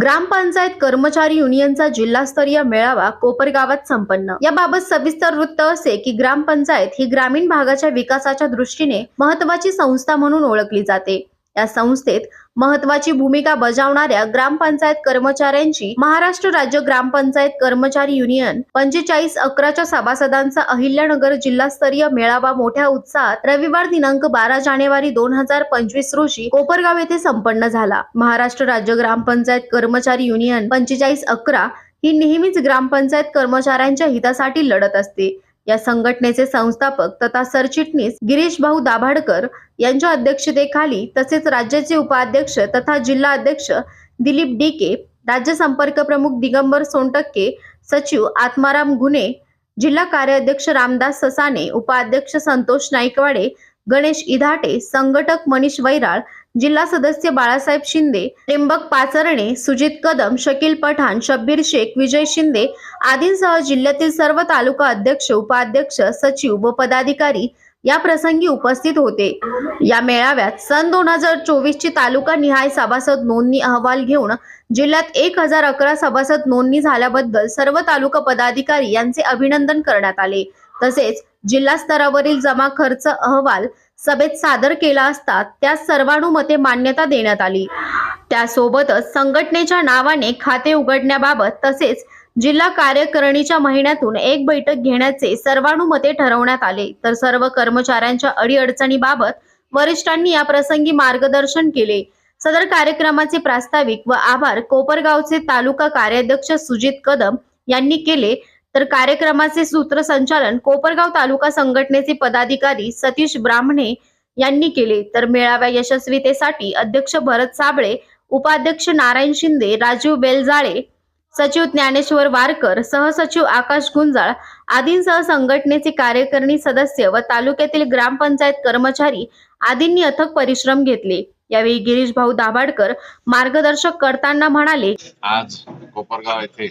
ग्रामपंचायत कर्मचारी युनियनचा जिल्हास्तरीय मेळावा कोपरगावात संपन्न. याबाबत सविस्तर वृत्त असे की ग्रामपंचायत ही ग्रामीण भागाच्या विकासाच्या दृष्टीने महत्वाची संस्था म्हणून ओळखली जाते. या संस्थेत महत्वाची भूमिका बजावणाऱ्या ग्रामपंचायत कर्मचाऱ्यांची महाराष्ट्र राज्य ग्रामपंचायत कर्मचारी युनियन पंचेचाळीस अकराच्या सभासदांचा अहिल्यानगर जिल्हास्तरीय मेळावा मोठ्या उत्साहात रविवार दिनांक बारा जानेवारी दोन हजार पंचवीस रोजी कोपरगाव येथे संपन्न झाला. महाराष्ट्र राज्य ग्रामपंचायत कर्मचारी युनियन पंचेचाळीस अकरा ही नेहमीच ग्रामपंचायत कर्मचाऱ्यांच्या हितासाठी लढत असते. या संघटनेचे संस्थापक तथा सरचिटणीस गिरीश भाऊ दाभाडकर यांच्या अध्यक्षतेखाली तसेच राज्याचे उपाध्यक्ष तथा जिल्हा अध्यक्ष दिलीप डिके राज्य संपर्क प्रमुख दिगंबर सोनटक्के सचिव आत्माराम गुन्हे जिल्हा कार्याध्यक्ष रामदास ससाने उपाध्यक्ष संतोष नाईकवाडे गणेश इधाटे संघटक मनीष वैराळ जिल्हा सदस्य बाळासाहेब शिंदे त्र्यंबक पाचरणे सुजित कदम शकील पठाण शब्बीर शेख विजय शिंदे आदींसह जिल्ह्यातील सर्व तालुका अध्यक्ष उपाध्यक्ष सचिव व पदाधिकारी या प्रसंगी उपस्थित होते. या मेळाव्यात सन दोन हजार चोवीस ची तालुका निहाय सभासद नोंदणी अहवाल घेऊन जिल्ह्यात एक हजार अकरा सभासद नोंदणी झाल्याबद्दल सर्व तालुका पदाधिकारी यांचे अभिनंदन करण्यात आले. तसेच जिल्हा स्तरावरील जमा खर्च अहवाल सभेत सादर केला असता त्यास सर्वानुमते मान्यता देण्यात आली. त्यासोबतच संघटनेच्या नावाने खाते उघडण्याबाबत तसेच जिल्हा कार्यकारिणीच्या महिन्यातून एक बैठक घेण्याचे सर्वानुमते ठरवण्यात आले. तर सर्व कर्मचाऱ्यांच्या अडीअडचणीबाबत वरिष्ठांनी या प्रसंगी मार्गदर्शन केले. सदर कार्यक्रमाचे प्रास्ताविक व आभार कोपरगावचे तालुका कार्याध्यक्ष सुजित कदम यांनी केले. तर कार्यक्रमाचे सूत्रसंचालन कोपरगाव तालुका संघटनेचे पदाधिकारी सतीश ब्राह्मणे यांनी केले. तर मेळाव्या यशस्वीतेसाठी अध्यक्ष भरत साबळे उपाध्यक्ष नारायण शिंदे राजीव बेलजाळे सचिव ज्ञानेश्वर वारकर सहसचिव आकाश गुंजाळ आदींसह संघटनेचे कार्यकारिणी सदस्य व तालुक्यातील ग्रामपंचायत कर्मचारी आदींनी अथक परिश्रम घेतले. यावेळी गिरीश भाऊ दाभाडकर मार्गदर्शक करताना म्हणाले आज कोपरगाव येथे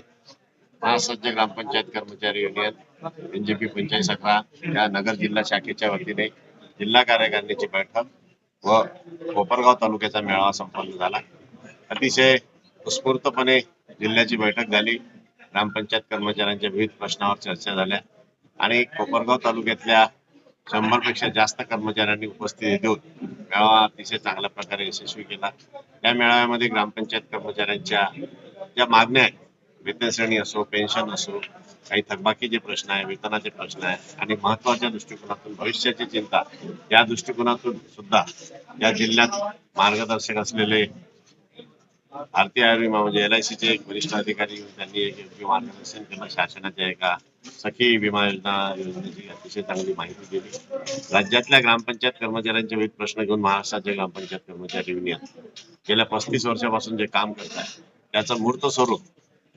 महासज्ज ग्रामपंचायत कर्मचारी युनियन एनजेपी पंचायत सखा या नगर जिल्हा शाखेच्या वतीने जिल्हा कार्यकारिणीची बैठक व कोपरगाव तालुक्याचा मेळावा संपन्न झाला. अतिशय उत्स्फूर्तपणे जिल्ह्याची बैठक झाली. ग्रामपंचायत कर्मचाऱ्यांच्या विविध प्रश्नावर चर्चा झाल्या आणि कोपरगाव तालुक्यातल्या शंभरपेक्षा जास्त कर्मचाऱ्यांनी उपस्थिती देऊन मेळावा अतिशय चांगल्या प्रकारे यशस्वी केला. या मेळाव्यामध्ये ग्रामपंचायत कर्मचाऱ्यांच्या ज्या मागण्या आहेत वेतन असो पेन्शन असो काही थकबाकीचे प्रश्न आहे वेतनाचे प्रश्न आहे आणि महत्त्वाच्या दृष्टिकोनातून भविष्याची चिंता या दृष्टिकोनातून सुद्धा या जिल्ह्यात मार्गदर्शक असलेले भारतीय आयुर्विमा म्हणजे एल आय सीचे एक वरिष्ठ अधिकारी त्यांनी एक योग्य मार्गदर्शन केलं. शासनाच्या एका सखी विमा योजना योजनेची अतिशय चांगली माहिती दिली. राज्यातल्या ग्रामपंचायत कर्मचाऱ्यांचे विविध प्रश्न घेऊन महाराष्ट्राचे ग्रामपंचायत कर्मचारी युनियन गेल्या पस्तीस वर्षापासून जे काम करत आहे त्याचं मूर्त स्वरूप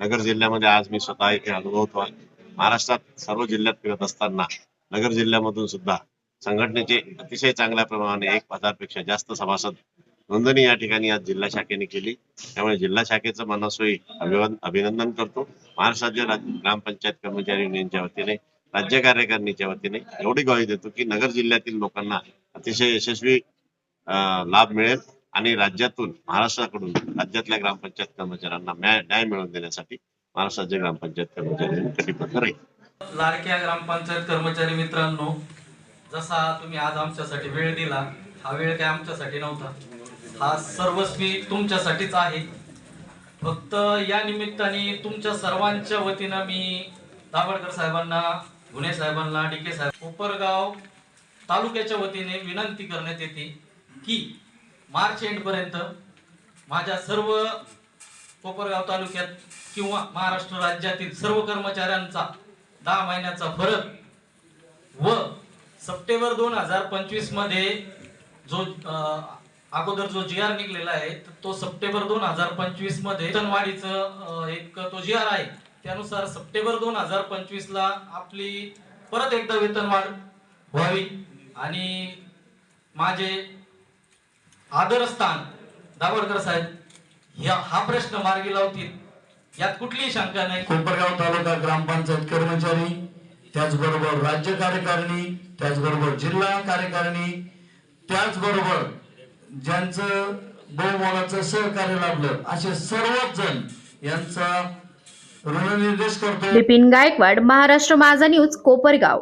नगर जिल्ह्यामध्ये आज मी स्वतः इथे अनुभवतो आहे महाराष्ट्रात सर्व जिल्ह्यात फिरत असताना नगर जिल्ह्यामधून सुद्धा संघटनेचे अतिशय चांगल्या प्रमाणे एक हजारपेक्षा जास्त सभासद नोंदणी या ठिकाणी आज जिल्हा शाखेने केली. त्यामुळे जिल्हा शाखेचं मनस्वी अभिनंदन करतो. महाराष्ट्र राज्य ग्रामपंचायत कर्मचारी युनियनच्या वतीने राज्य कार्यकारिणीच्या वतीने एवढी ग्वाही देतो की नगर जिल्ह्यातील लोकांना अतिशय यशस्वी लाभ मिळेल. आणि राज्यातून महाराष्ट्राकडून राज्यातल्या ग्रामपंचायत कर्मचाऱ्यांना न्याय मिळवून देण्यासाठी महाराष्ट्राच्या ग्रामपंचायत कर्मचारी कटिबद्ध राहील. लाडक्या ग्रामपंचायत कर्मचारी मित्रांनो जसा तुम्ही आज आमच्यासाठी वेळ दिला हा वेळ काय आमच्यासाठी नव्हता. हा सर्वस्वी तुमच्यासाठीच आहे. फक्त या निमित्ताने तुमच्या सर्वांच्या वतीनं मी दाभडकर साहेबांना गुन्हे साहेबांना डिके साहेब कोपरगाव तालुक्याच्या वतीने विनंती करण्यात येते की मार्च एंड पर्यंत माझ्या सर्व कोपरगाव तालुक्यात किंवा महाराष्ट्र राज्यातील सर्व कर्मचाऱ्यांचा दहा महिन्याचा फरक व सप्टेंबर दोन हजार पंचवीसमध्ये जो अगोदर जो जी आर निघलेला आहे तर तो सप्टेंबर दोन हजार पंचवीसमध्ये वेतनवाढीचं एक तो जी आर आहे. त्यानुसार सप्टेंबर दोन हजार पंचवीस ला आपली परत एकदा वेतनवाढ व्हावी आणि माझे आदरस्थान. दाभोळकर साहेब या हा प्रश्न मार्गी लावतील. यात कुठलीही शंका नाही. कोपरगाव तालुका ग्रामपंचायत कर्मचारी त्याचबरोबर राज्य कार्यकारिणी त्याचबरोबर जिल्हा कार्यकारिणी त्याचबरोबर ज्यांचं बहुमोलाचं सहकार्य लाभलं असे सर्वच जण यांचा ऋणनिर्देश करतो. बिपिन गायकवाड महाराष्ट्र माझा न्यूज कोपरगाव.